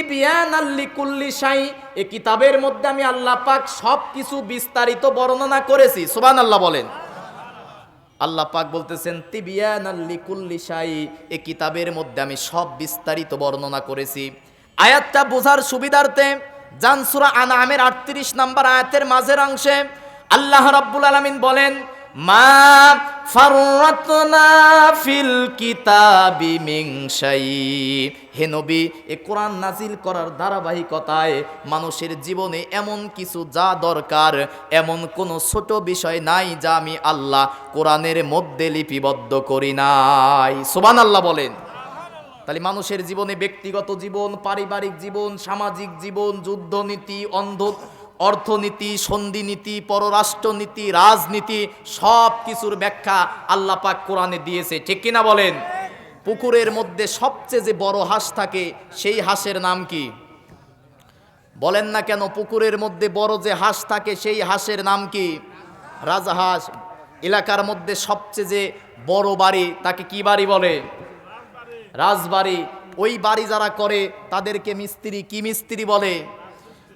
তিবিয়ান এই কিতাবের মধ্যে আমি আল্লাহ পাক সব কিছু বিস্তারিত বর্ণনা করেছি। সুবান আল্লাহ বলেন। আল্লাহ পাক বলতেছেন তিবিয়ান আল্লি কুল্লি শাই এই কিতাবের মধ্যে আমি সব বিস্তারিত বর্ণনা করেছি। আয়াতটা বোঝার সুবিধার্থে জানসুরা আনামের আটত্রিশ নাম্বার আয়াতের মাঝের অংশে আল্লাহ রাব্বুল আলামিন বলেন, মা ফাররাতনা ফিল কিতাবি শাই হে নবী, এ কোরআন নাজিল করার ধারাবাহিকতায় মানুষের জীবনে এমন কিছু যা দরকার, এমন কোনো ছোট বিষয় নাই যা আমি আল্লাহ কোরআনের মধ্যে লিপিবদ্ধ করি নাই। সুবহানাল্লাহ বলেন। তাহলে মানুষের জীবনে ব্যক্তিগত জীবন, পারিবারিক জীবন, সামাজিক জীবন, যুদ্ধনীতি, অন্ধ অর্থনীতি, সন্ধিনীতি, পররাষ্ট্রনীতি, রাজনীতি, সব কিছুর ব্যাখ্যা আল্লাপাক কোরআনে দিয়েছে। ঠিক কিনা বলেন? পুকুরের মধ্যে সবচেয়ে যে বড় হাঁস থাকে, সেই হাঁসের নাম কি? বলেন না কেন, পুকুরের মধ্যে বড় যে হাঁস থাকে, সেই হাঁসের নাম কি? রাজহাঁস এলাকার মধ্যে সবচেয়ে যে বড় বাড়ি, তাকে কি বাড়ি বলে? রাজবাড়ি। ওই বাড়ি যারা করে, তাদেরকে মিস্ত্রি, কি মিস্ত্রি বলে?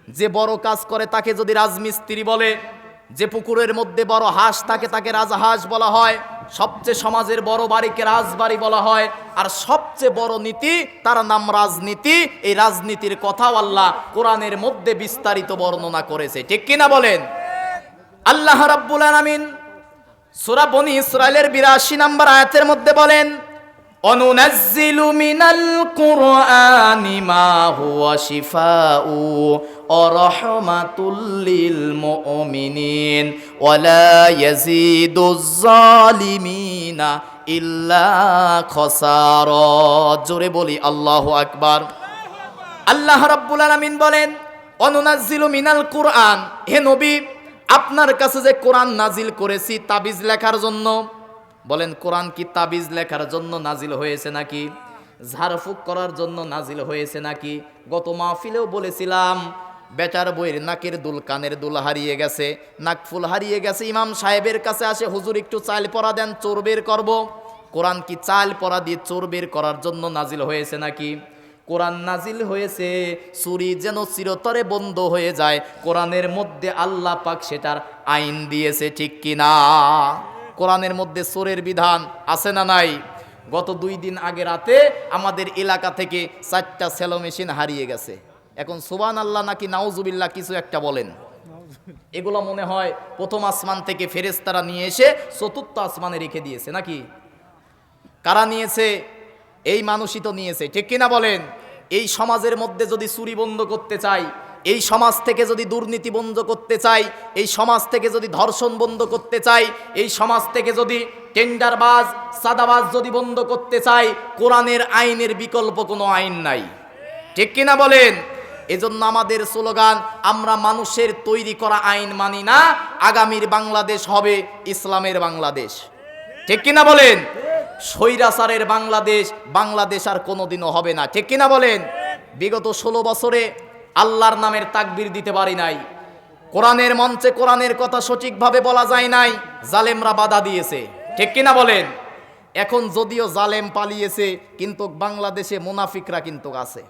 যে বড় কাজ করে তাকে যদি রাজমিস্ত্রি বলে, যে পুকুরের মধ্যে বড় হাঁস থাকে তাকে রাজহাঁস বলা হয়, সবচেয়ে সমাজের বড় বাড়িকে রাজবাড়ি বলা হয়, আর সবচেয়ে বড় নীতি তার নাম রাজনীতি, এই রাজনীতির কথাও আল্লাহ কোরআনের মধ্যে বিস্তারিত বর্ণনা করেছে। ঠিক কিনা বলেন? আল্লাহ রাব্বুল আলামিন সূরা বনি 82 নম্বর আয়াতের মধ্যে বলেন অনুনাজ্জিলু মিনাল কুরআনি মা হুয়া শিফাউ ওয়া রাহমাতুল লিল মুমিনিন ওয়া লা ইয়াজিদুজ জালিমিনা ইল্লা খসারা। জোরে বলি আল্লাহু আকবার। আল্লাহ রাব্বুল আলামিন বলেন, অনুনাজ্জিলু মিনাল কুরআন। হে নবী, আপনার কাছে যে কোরআন নাজিল করেছি তাবিজ লেখার জন্য বলেন, কোরআন কি তাবিজ লেখার জন্য নাজিল হয়েছে নাকি? ঝাড়ফুক করার জন্য নাজিল হয়েছে নাকি? গত মাহফিলেও বলেছিলাম, বেটার বইয়ের নাকের দুল কানের দুল হারিয়ে গেছে, নাক ফুল হারিয়ে গেছে, ইমাম সাহেবের কাছে আসে, হুজুর, একটু চাল পরা দেন, চোর বের করব। কোরআন কি চাল পরা দিয়ে চোর বের করার জন্য নাজিল হয়েছে নাকি? কোরআন নাজিল হয়েছে চুরি যেন চিরতরে বন্ধ হয়ে যায়, কোরআনের মধ্যে আল্লাহ পাক সেটার আইন দিয়েছে ঠিক কিনা? কোরআনের মধ্যে চোরের বিধান আছে না নাই? গত দুই দিন আগে রাতে আমাদের এলাকা থেকে চারটা সেলো মেশিন হারিয়ে গেছে। এখন সুবান আল্লাহ নাকি নাউজুবিল্লাহ কিছু একটা বলেন। এগুলো মনে হয় প্রথম আসমান থেকে ফেরেস্তারা নিয়ে এসে চতুর্থ আসমানে রেখে দিয়েছে নাকি? কারা নিয়েছে? এই মানুষই তো নিয়েছে। ঠিক কিনা বলেন? এই সমাজের মধ্যে যদি চুরি বন্ধ করতে চাই এই সমাজ থেকে যদি দুর্নীতি বন্ধ করতে চাই, এই সমাজ থেকে যদি ধর্ষণ বন্ধ করতে চাই, এই সমাজ থেকে যদি টেন্ডারবাজ, সাদাবাজ যদি বন্ধ করতে চাই, কোরআনের আইনের বিকল্প কোনো আইন নাই। ঠিক কিনা বলেন? এজন্য আমাদের স্লোগান, আমরা মানুষের তৈরি করা আইন মানি না, আগামীর বাংলাদেশ হবে ইসলামের বাংলাদেশ। ঠিক কিনা বলেন? স্বৈরাচারের বাংলাদেশ বাংলাদেশ আর কোনোদিনও হবে না। ঠিক কিনা বলেন? বিগত ষোলো বছরে আল্লাহর নামের তাকবির দিতে পারি নাই। কোরআনের মঞ্চে কোরআনের কথা সঠিকভাবে বলা যায় নাই, জালেমরা বাধা দিয়েছে। ঠিক কিনা বলেন? এখন যদিও জালেম পালিয়েছে, কিন্তু বাংলাদেশে মুনাফিকরা কিন্তু আছে।